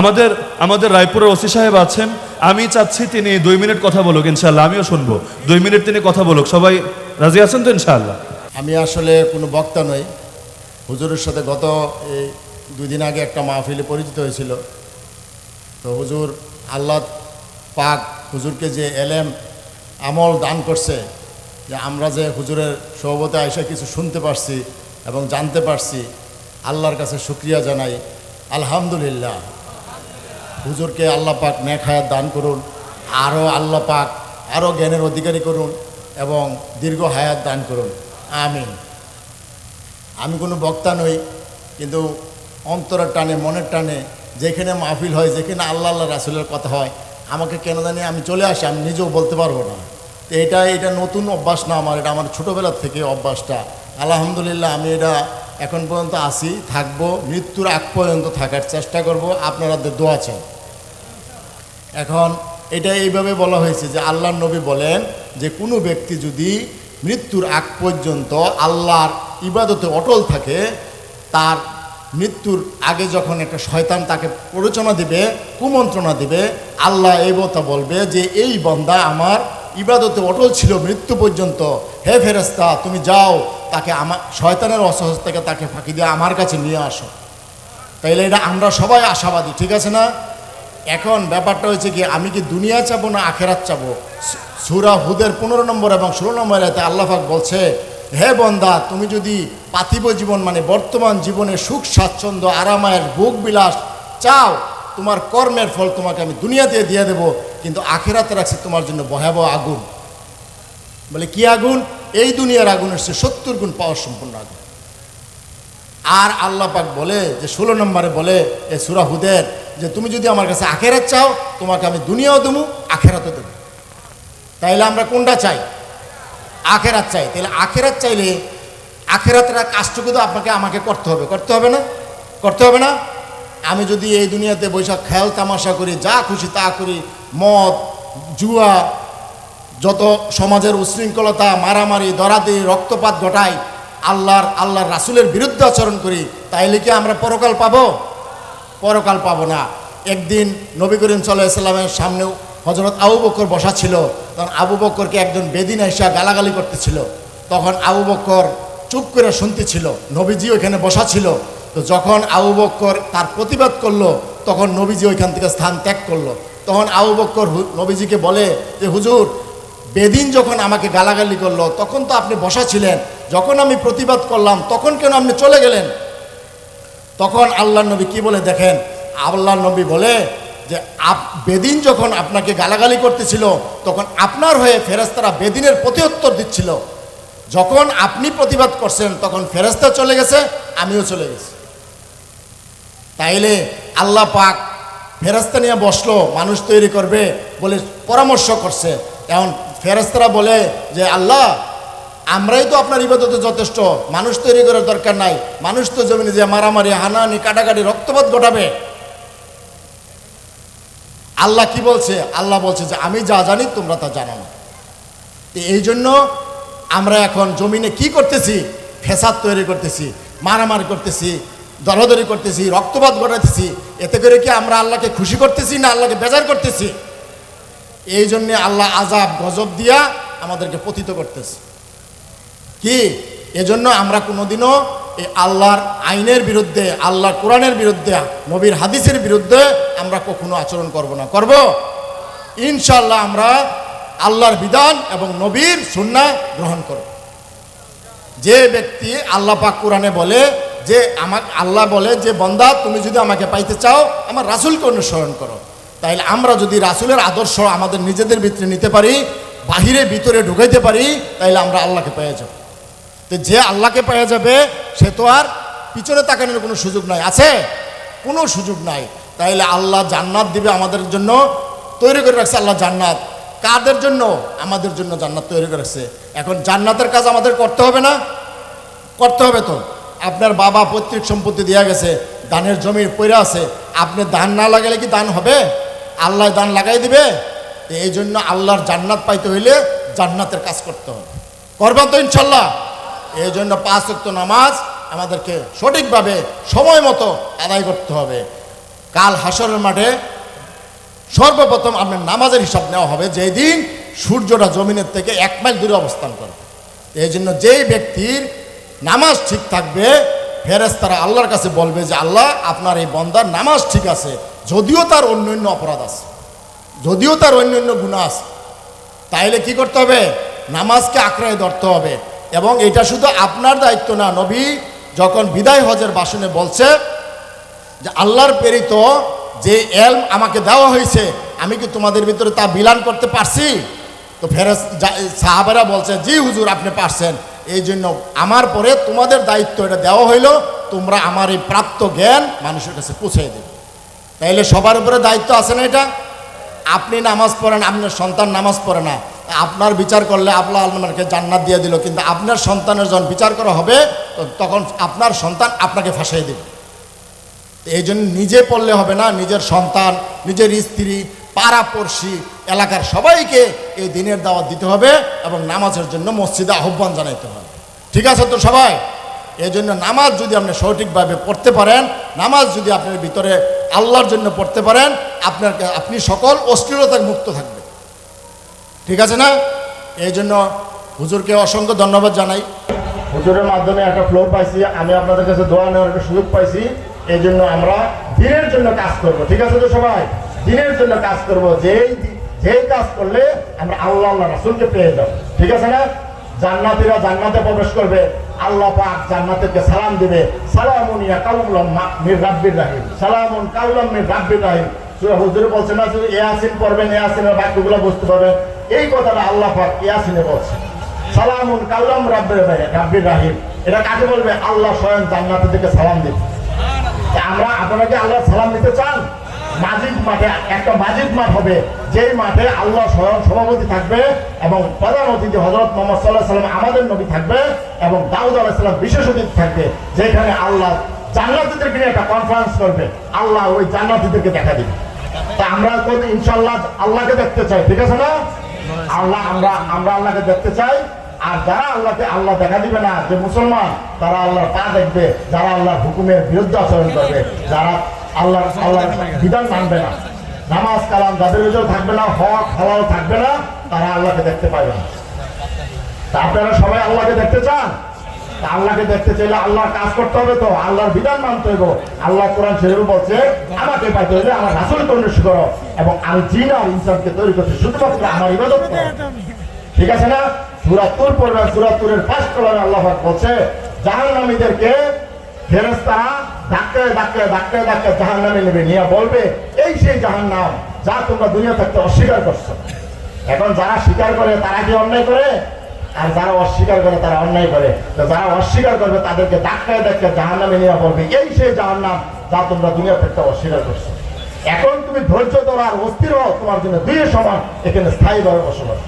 আমাদের আমাদের রায়পুরের ওসি সাহেব আছেন। আমি চাচ্ছি তিনি দুই মিনিট কথা বলুক ইনশাল্লাহ আমিও শুনব। দুই মিনিট তিনি কথা বলুক, সবাই রাজি আছেন তো ইনশাল্লাহ আমি আসলে কোনো বক্তা নই। হুজুরের সাথে গত এই দুই দিন আগে একটা মাহফিলে পরিচিত হয়েছিল। তো হুজুর আল্লাহ পাক হুজুরকে যে এলেম, আমল দান করছে, যে আমরা যে হুজুরের সহবতে আইসা কিছু শুনতে পারছি এবং জানতে পারছি, আল্লাহর কাছে শুক্রিয়া জানাই। আলহামদুলিল্লাহ। হুজুরকে আল্লাহ পাক নেক হায়াত দান করুন, আরও আল্লাহ পাক আরও জ্ঞানের অধিকারী করুন এবং দীর্ঘ হায়াত দান করুন। আমিন। আমি কোনো বক্তা নই, কিন্তু অন্তরের টানে, মনের টানে, যেখানে মাহফিল হয়, যেখানে আল্লাহ আল্লাহ রাসুলের কথা হয়, আমাকে কেন জানি আমি চলে আসি, আমি নিজেও বলতে পারব না। তো এটা এটা নতুন অভ্যাস না আমার, এটা আমার ছোটোবেলার থেকে অভ্যাসটা। আলহামদুলিল্লাহ, আমি এটা এখন পর্যন্ত আসি থাকব, মৃত্যুর আগ পর্যন্ত থাকার চেষ্টা করব আপনাদের দোয়া চাই। এখন এটা এইভাবে বলা হয়েছে যে আল্লাহর নবী বলেন যে কোনো ব্যক্তি যদি মৃত্যুর আগ পর্যন্ত আল্লাহর ইবাদতে অটল থাকে, তার মৃত্যুর আগে যখন একটা শয়তান তাকে প্ররোচনা দিবে, কুমন্ত্রণা দিবে, আল্লাহ এই কথা বলবে যে এই বন্দা আমার ইবাদতে অটল ছিল, মৃত্যু পর্যন্ত, হে ফেরেস্তা তুমি যাও তাকে আমার, শয়তানের অসহজ থেকে তাকে ফাঁকি দিয়ে আমার কাছে নিয়ে আসো। তাইলে এটা আমরা সবাই আশাবাদী, ঠিক আছে না? এখন ব্যাপারটা হয়েছে কি, আমি কি দুনিয়া চাবো না আখেরাত চাবো? সুরা হুদের পনেরো নম্বর এবং ষোলো নম্বর এতে আল্লাহাক বলছে, হে বন্দা, তুমি যদি পার্থিব জীবন মানে বর্তমান জীবনে সুখ, স্বাচ্ছন্দ্য, আরামায়ের ভোগ, বিলাস চাও, তোমার কর্মের ফল তোমাকে আমি দুনিয়াতে দিয়ে দেবো, কিন্তু আখেরাতে রাখছি তোমার জন্য ভয়াবহ আগুন। বলে কি আগুন? এই দুনিয়ার আগুনের সে সত্তর গুণ পাওয়ার সম্পূর্ণ আগুন। আর আল্লাহ পাক বলে, যে ষোলো নম্বরে বলে, এ সুরাহুদের যে তুমি যদি আমার কাছে আখেরাত চাও, তোমাকে আমি দুনিয়াও দেবো, আখেরাতও দেবো। তাইলে আমরা কোনটা চাই? আখেরাত চাই। তাহলে আখেরাত চাইলে আখেরাতের কাজটুকু তো আপনাকে আমাকে করতে হবে। করতে হবে না? করতে হবে না? আমি যদি এই দুনিয়াতে বৈশাখ খেয়াল তামাশা করি, যা খুশি তা করি, মদ, জুয়া যত সমাজের উশৃঙ্খলতা, মারামারি, দরাদি, রক্তপাত ঘটাই আল্লাহর আল্লাহর রাসুলের বিরুদ্ধে আচরণ করি, তাইলে কি আমরা পরকাল পাব? পরকাল পাবো না। একদিন নবী করিম সাল্লামের সামনে হজরত আবু বক্কর বসা ছিল, তখন আবু বক্করকে একজন বেদিন এসা গালাগালি করতেছিল। তখন আবু বক্কর চুপ করে শুনতেছিল, নবীজি ওইখানে বসা ছিল। তো যখন আবু বক্কর তার প্রতিবাদ করল, তখন নবীজি ওইখান থেকে স্থান ত্যাগ করল। তখন আবু বক্কর নবীজিকে বলে যে, হুজুর বেদিন যখন আমাকে গালাগালি করল, তখন তো আপনি বসা ছিলেন। যখন আমি প্রতিবাদ করলাম, তখন কেন আপনি চলে গেলেন? তখন আল্লাহ নবী কি বলে দেখেন? আল্লাহ নবী বলে যে, আপ, বেদিন যখন আপনাকে গালাগালি করতেছিল, তখন আপনার হয়ে ফেরেস্তারা বেদিনের প্রতিউত্তর দিচ্ছিল। যখন আপনি প্রতিবাদ করছেন, তখন ফেরেস্তা চলে গেছে, আমিও চলে গেছি। তাইলে আল্লাহ পাক ফেরেস্তা নিয়ে বসল, মানুষ তৈরি করবে বলে পরামর্শ করছে। এখন ফেরেস্তারা বলে যে, আল্লাহ, আমরাই তো আপনার ইবাদতে যথেষ্ট। মানুষ তৈরি করার দরকার নাই। মানুষ তো জমিনে যে মারামারি, হানাহানি, কাটাকাটি, রক্তপাত ঘটাবে। আল্লাহ কি বলছে? আল্লাহ বলছে যে, আমি যা জানি তোমরা তা জানো না। এই জন্য আমরা এখন জমিনে কি করতেছি? ফেসাদ তৈরি করতেছি, মারামারি করতেছি দরাদরি করতেছি, রক্তপাত ঘটাতেছি। এতে করে কি আমরা আল্লাহকে খুশি করতেছি না আল্লাহকে বেজার করতেছি? এই জন্যে আল্লাহ আজাব গজব দিয়া আমাদেরকে পতিত করতেছে। কি? এজন্য আমরা কোনোদিনও এই আল্লাহর আইনের বিরুদ্ধে, আল্লাহর কোরআনের বিরুদ্ধে, নবীর হাদিসের বিরুদ্ধে আমরা কখনো আচরণ করব না। করব? ইনশাল্লাহ আমরা আল্লাহর বিধান এবং নবীর সুন্না গ্রহণ করব। যে ব্যক্তি আল্লাহ পাক কোরআনে বলে যে আমার, আল্লাহ বলে যে, বন্দা, তুমি যদি আমাকে পাইতে চাও, আমার রাসুলকে অনুসরণ করো। তাইলে আমরা যদি রাসুলের আদর্শ আমাদের নিজেদের ভিতরে নিতে পারি, বাহিরে ভিতরে ঢুকাইতে পারি, তাইলে আমরা আল্লাহকে পেয়ে যাব। তো যে আল্লাহকে পেয়ে যাবে, সে তো আর পিছনে তাকানোর কোনো সুযোগ নাই। আছে? কোনো সুযোগ নাই। তাইলে আল্লাহ জান্নাত দিবে আমাদের জন্য, তৈরি করে রাখছে আল্লাহ জান্নাত। কাদের জন্য? আমাদের জন্য জান্নাত তৈরি করে রাখছে। এখন জান্নাতের কাজ আমাদের করতে হবে না? করতে হবে তো। আপনার বাবা পৈতৃক সম্পত্তি দেওয়া গেছে দানের জমির পইরা আছে। আপনি দান না লাগালে কি দান হবে? আল্লাহ দান লাগাই দিবে এই জন্য আল্লাহর জান্নাত পাইতে হইলে জান্নাতের কাজ করতে হবে। করবেন তো ইনশাল্লাহ। এই জন্য পাঁচ ওয়াক্ত নামাজ আমাদেরকে সঠিকভাবে সময় মতো আদায় করতে হবে। কাল হাসরের মাঠে সর্বপ্রথম আপনার নামাজের হিসাব নেওয়া হবে, যেই দিন সূর্যটা জমিনের থেকে এক মাইল দূরে অবস্থান করবে। এই জন্য যেই ব্যক্তির নামাজ ঠিক থাকবে ফেরেস তারা আল্লাহর কাছে বলবে যে, আল্লাহ, আপনার এই বন্দার নামাজ ঠিক আছে যদিও তার অন্য অন্য অপরাধ আছে, যদিও তার অন্য গুণা আছে, তাইলে কি করতে হবে? নামাজকে আঁকড়ায় ধরতে হবে। এবং এটা শুধু আপনার দায়িত্ব না, নবী যখন বিদায় হজের বাসনে বলছে যে আল্লাহর প্রেরিত যে এল আমাকে দেওয়া হয়েছে, আমি কি তোমাদের ভিতরে তা বিলান করতে পারছি? তো ফেরস সাহাবেরা বলছে, জি হুজুর, আপনি পারছেন। এই জন্য আমার পরে তোমাদের দায়িত্ব এটা দেওয়া হইল, তোমরা আমার এই প্রাপ্ত জ্ঞান মানুষের কাছে পৌঁছে দেবে। তাইলে সবার উপরে দায়িত্ব আছে না এটা? আপনি নামাজ পড়েন, আপনার সন্তান নামাজ পড়ে না। আপনার বিচার করলে আল্লাহ আপনাকে জান্নাত দিয়ে দিল, কিন্তু আপনার সন্তানের যখন বিচার করা হবে তখন আপনার সন্তান আপনাকে ফাঁসাই দেবে। এই জন্য নিজে পড়লে হবে না, নিজের সন্তান, নিজের স্ত্রী, পাড়াপড়শি, এলাকার সবাইকে এই দিনের দাওয়াত দিতে হবে এবং নামাজের জন্য মসজিদে আহ্বান জানাইতে হবে। ঠিক আছে তো সবাই? এই জন্য নামাজ যদি আপনি সঠিকভাবে পড়তে পারেন, নামাজ যদি আপনার ভিতরে আল্লাহর জন্য পড়তে পারেন আপনার আপনি সকল অশ্লীলতার মুক্ত থাকবেন। ঠিক আছে না? এই জন্য হুজুরকে অসংখ্য ধন্যবাদ জানাই। হুজুরের মাধ্যমে একটা ফ্লোর পাইছি, আমি আপনাদের কাছে দোয়া নেওয়ার একটা সুযোগ পাইছি। এই জন্য আমরা দিনের জন্য কাজ করব, ঠিক আছে তো সবাই? দিনের জন্য কাজ করব, যেই যেই কাজ করলে আমরা আল্লাহ আল্লাহ, রাসুলকে পেয়ে যাব। ঠিক আছে না? জান্নাতীরা জান্নাতে প্রবেশ করবে। আল্লাহ পাক জান্নাতেরকে সালাম দিবে। সালামুন ইয়া কাউলাম মির রাব্বির রাহিম। সালামুন কাউলাম মির রাব্বির রাহিম। সূরা হুজুরে বলছেন না শুধু ইয়াসিন পড়বেন, ইয়াসিনের বাক্যগুলো বুঝতে পারবেন। এই কথাটা আল্লাহ পাক ইয়াসিনে বলছে। সালামুন কাউলাম রাব্বির রাহিম রাব্বির রাহিম। এটা কাকে বলবে? আল্লাহ স্বয়ং জান্নাতে থেকে সালাম দিবে। আমরা আপনারা কি আল্লাহ সালাম দিতে চান? মাজিদ মাঠে, একটা মাজিদ মাঠ হবে, যেই মাঠে আল্লাহ স্বয়ং সভাপতি থাকবে এবং প্রধান অতিথি হজরত মোহাম্মদ সাল্লাহ সাল্লাম, আমাদের নবী থাকবে এবং দাউদ আলাহিসাল্লাম বিশেষ অতিথি থাকবে, যেখানে আল্লাহ জান্নাতিদেরকে নিয়ে একটা কনফারেন্স করবে। আল্লাহ ওই জান্নাতিদেরকে দেখা দিবে। তা আমরা কোন ইনশাল্লাহ আল্লাহকে দেখতে চাই, ঠিক আছে না? আল্লাহ, আমরা আমরা আল্লাহকে দেখতে চাই। আর যারা আল্লাহকে আল্লাহ দেখা দিবে না, যে মুসলমান, তারা আল্লাহর পা দেখবে, যারা আল্লাহর হুকুমের বিরুদ্ধে আচরণ করবে, যারা আল্লাহ আল্লাহর বিধান মানবে না। নামাজ কালাম যাদের ভিতরে থাকবে না, হক, হালাল থাকবে না, তারা আল্লাহকে দেখতে পাবে না। তা আপনারা সবাই আল্লাহকে দেখতে চান? আল্লাহকে দেখতে চাইলে আল্লাহর কাজ করতে হবে তো, আল্লাহর বিধান মানতে হবে আল্লাহ কোরআন শরীফ বলছে, আমাকে পাইতে হলে আমার রাসুল অনুসরণ করো এবং আমি জিন আর ইনসানকে তৈরি করছি শুধুমাত্র আমার ইবাদত করো। ঠিক আছে না? সুরাতুর পড়বেন সুরাতুরের ফার্স্ট কলারে আল্লাহ বলছে, জাহান্নামীদেরকে ফেরেশতারা ধাক্কায় ধাক্কায় ধাক্কায় ধাক্কায় জাহান্নামে নেবে নিয়ে বলবে, এই সেই জাহান্নাম যা তোমরা দুনিয়া থাকতে অস্বীকার করছ। এখন যারা স্বীকার করে, তারা কি অন্যায় করে? আর যারা অস্বীকার করে, তারা অন্যায় করে। তো যারা অস্বীকার করবে, তাদেরকে ধাক্কায় ধাক্কায় জাহান্নামে নিয়ে বলবে, এই সেই জাহান্নাম যা তোমরা দুনিয়া থাকতে অস্বীকার করছ। এখন তুমি ধৈর্য ধরো আর অস্থির হও, তোমার জন্য দুই সমান, এখানে স্থায়ীভাবে বসবাস।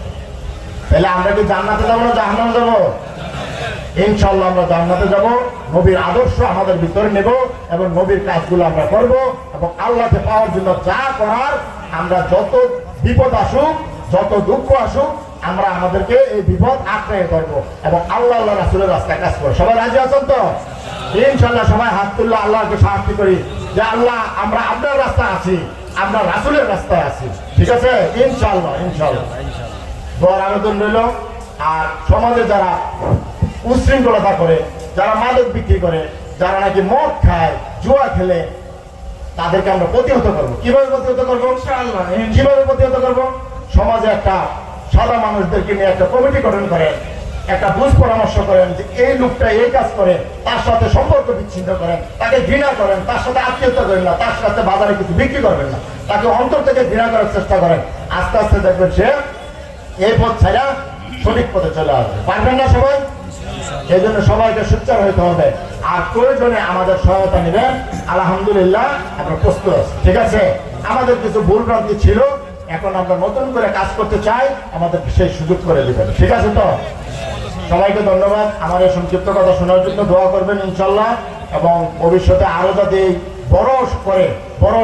তাহলে আমরা কি জান্নাতে যাব না জাহান্নাম যাব? ইনশাল্লাহ আমরা জান্নাতে যাব, নবীর আদর্শ আমাদের ভিতরে নেব এবং নবীর কাজগুলো আমরা করব এবং আল্লাহকে পাওয়ার জন্য যা করার, আমরা যত বিপদ আসুক, যত দুঃখ আসুক, আমরা আমাদেরকে এই বিপদ আঁকড়ে করব এবং আল্লাহ আল্লাহ রাসুলের রাস্তায় কাজ করব। সবাই রাজি আছেন তো? ইনশাল্লাহ সবাই হাত তুললে আল্লাহকে সাহায্য করি যে আল্লাহ, আমরা আপনার রাস্তায় আছি, আমরা রাসুলের রাস্তায় আছি। ঠিক আছে? ইনশাল্লাহ ইনশাল্লাহ দোয়ার আবেদন রইল। আর সমাজে যারা উশৃঙ্খলতা করে যারা মাদক বিক্রি করে যারা নাকি মদ খায় জুয়া খেলে তাদেরকে আমরা প্রতিহত করব। কীভাবে প্রতিহত করব? কীভাবে প্রতিহত করব? সমাজে একটা সাদা মানুষদেরকে নিয়ে একটা কমিটি গঠন করেন একটা বুঝ পরামর্শ করেন যে এই লোকটা এই কাজ করে তার সাথে সম্পর্ক বিচ্ছিন্ন করেন তাকে ঘৃণা করেন তার সাথে আত্মীয়তা করেন না তার সাথে বাজারে কিছু বিক্রি করবেন না। তাকে অন্তর থেকে ঘৃণা করার চেষ্টা করেন। আস্তে আস্তে দেখবেন সে এই পথ ছাড়া সঠিক পথে চলে আসবে। পারবেন না সবাই? এই জন্য সবাইকে সোচ্চার হইতে হবে। আর প্রয়োজনে আমাদের সহায়তা নেবেন। আলহামদুলিল্লাহ আমরা প্রস্তুত ঠিক আছে? আমাদের কিছু ভুল ছিল। এখন আমরা নতুন করে কাজ করতে চাই আমাদের সেই সুযোগ করে দিবেন। ঠিক আছে তো? সবাইকে ধন্যবাদ। আমার এই সংক্ষিপ্ত কথা শোনার জন্য দোয়া করবেন ইনশাল্লাহ এবং ভবিষ্যতে আরও যাতে বড় করে, বড়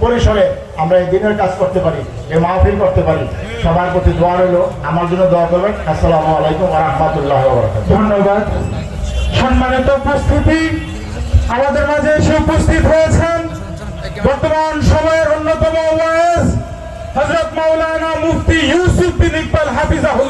পরিসরে আমরা এই দিনের কাজ করতে পারি, এই মাহফিল করতে পারি। সবার প্রতি দোয়া রইল। আমার জন্য দোয়া করবেন। আসসালামু আলাইকুম রহমতুল্লাহ ধন্যবাদ। সম্মানিত উপস্থিতি আমাদের মাঝে এসে উপস্থিত হয়েছেন বর্তমান সময়ের অন্যতম ওয়াইস হজরত মাওলানা মুফতি ইউসুফ বিন ইকবাল হাফিজাহুল্লাহ।